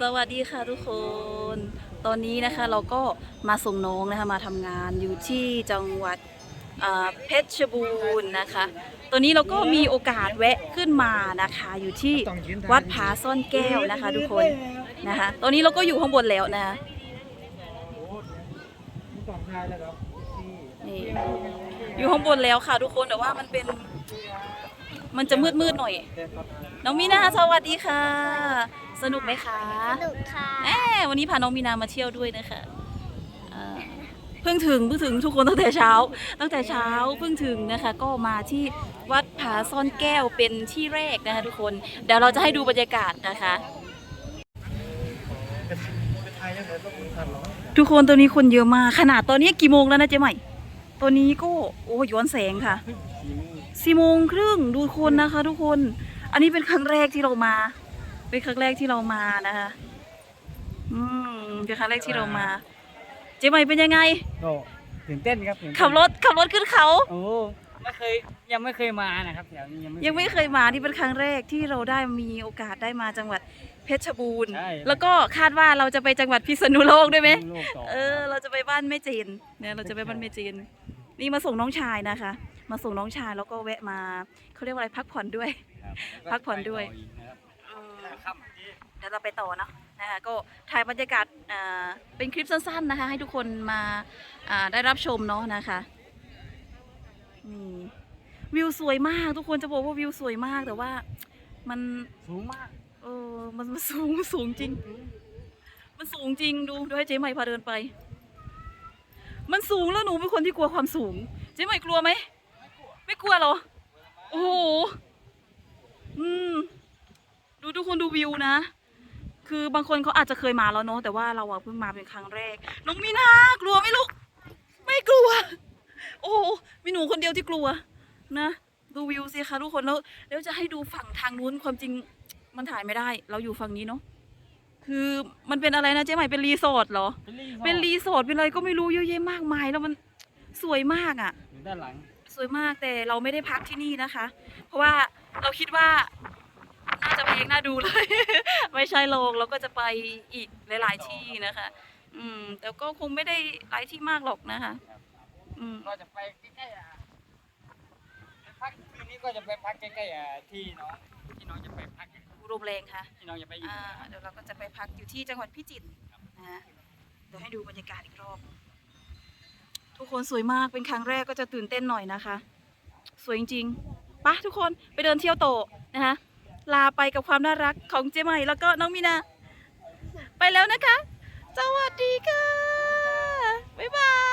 สวัสดีค่ะทุกคน ตอนนี้นะคะเราก็มาส่งน้องนะคะมาทำงานอยู่ที่จังหวัดเพชรบูรณ์นะคะ ตอนนี้เราก็มีโอกาสแวะขึ้นมานะคะ อยู่ที่วัดผาซ่อนแก้วนะคะ ทุกคนนะคะ ตอนนี้เราก็อยู่ข้างบนแล้วนะคะนี่อยู่ข้างบนแล้วค่ะทุกคนแต่ว่ามันเป็น มันจะมืดมืดๆหน่อย น้องมีนาสวัสดีค่ะ สนุกไหมคะสนุกค่ะแหมวันนี้พาน้องมีนามาเที่ยวด้วยนะคะอ่าเพิ่งถึงเพิ่งถึงทุกคนตั้งแต่เช้า ตั้งแต่เช้าเพิ่งถึงนะคะ ก็มาที่วัดผาซ่อนแก้วเป็นที่แรกนะคะทุกคนเดี๋ยวเราจะให้ดูบรรยากาศนะคะเป็นไทยยังไงต้องคุณทันหรอทุกคนตัวนี้คนเยอะมากขนาดตอนนี้กี่โมงแล้วนะเจ๊ใหม่ ตัวนี้ก็โอ้ย้อนแสงค่ะ สี่โมง ครึ่งดูคนนะคะ ทุกคน อันนี้เป็นครั้งแรกที่เรามา เป็นครั้งแรกที่เรามานะคะ อืมเป็นครั้งแรกที่เรามา เจ๊ใหม่เป็นยังไงก็ตื่นเต้นครับตื่นเต้นขับรถขับรถขึ้นเขา โอ้ไม่เคยยังไม่เคยมานะครับแถวนี้ยังไม่ยังไม่เคยมานี่เป็นครั้งแรกที่เราได้มีโอกาสได้มาจังหวัดเพชรบูรณ์ ใช่แล้วก็คาดว่าเราจะไปจังหวัดพิษณุโลกด้วยไหม โลกต่อ เออ เราจะไปบ้านแม่จีนเนี่ยเราจะไปบ้านแม่จีนนี่มาส่งน้องชายนะคะ มาส่งน้องชายแล้วก็แวะมาเขาเรียกว่าอะไรพักผ่อนด้วยครับพักผ่อนด้วยครับเดี๋ยวเราไปต่อเนอะนะคะก็ถ่ายบรรยากาศอ่าเป็นคลิปสั้นๆนะคะ ให้ทุกคนมาอ่าได้รับชมเนาะนะคะนี่วิวสวยมากทุกคนจะบอกว่าวิวสวยมากแต่ว่ามันสูงมากเออมันมันสูงสูงจริง มันสูงจริงดูดูให้เจ๊ใหม่พาเดินไป มันสูงแล้วหนูเป็นคนที่กลัวความสูง เจ๊ใหม่กลัวไหม ไม่กลัวเหรอ โอ้โห อืม ดูทุกคนดูวิวนะ คือบางคนเขาอาจจะเคยมาแล้วเนาะ แต่ว่าเราอะเพิ่งมาเป็นครั้งแรก น้องมีนากลัวไหมลูก ไม่กลัว โอ้โหมีหนูคนเดียวที่กลัว นะ ดูวิวสิคะทุกคน แล้วแล้วจะให้ดูฝั่งทางนู้นความจริงมันถ่ายไม่ได้ เราอยู่ฝั่งนี้เนาะ คือมันเป็นอะไรนะเจ๊ใหม่ เป็นรีสอร์ทเหรอ เป็นรีสอร์ท เป็นอะไรก็ไม่รู้เยอะแยะมากมายแล้วมันสวยมากอะ่ะ อยู่ด้านหลังส วยมากแต่เราไม่ได้พักที่นี่นะคะ เพราะว่าเราคิดว่าน่าจะเพลงน่าดูเลย ไม่ใช่โรงเราก็จะไปอีกหลาย ๆ ที่นะคะ อืม แต่ก็คงไม่ได้หลายที่มากหรอกนะคะ อืมก็จะไปใกล้ๆอะพักคืนนี้ก็จะไปพักใกล้ๆอะที่น้องที่น้องจะไปพักโรงแรงค่ะ ที่น้องจะไปอยู่ อ่าเดี๋ยวเราก็จะไปพักอยู่ที่จังหวัดพิจิตรนะฮะเดี๋ยวให้ดูบรรยากาศอีกรอบ ทุกคนสวยมากเป็นครั้งแรกก็จะตื่นเต้นหน่อยนะคะ สวยจริงๆปะทุกคนไปเดินเที่ยวโตนะคะลาไปกับความน่ารักของเจมใหม่แล้วก็น้องมีนา ไปแล้วนะคะ สวัสดีค่ะ บ๊ายบาย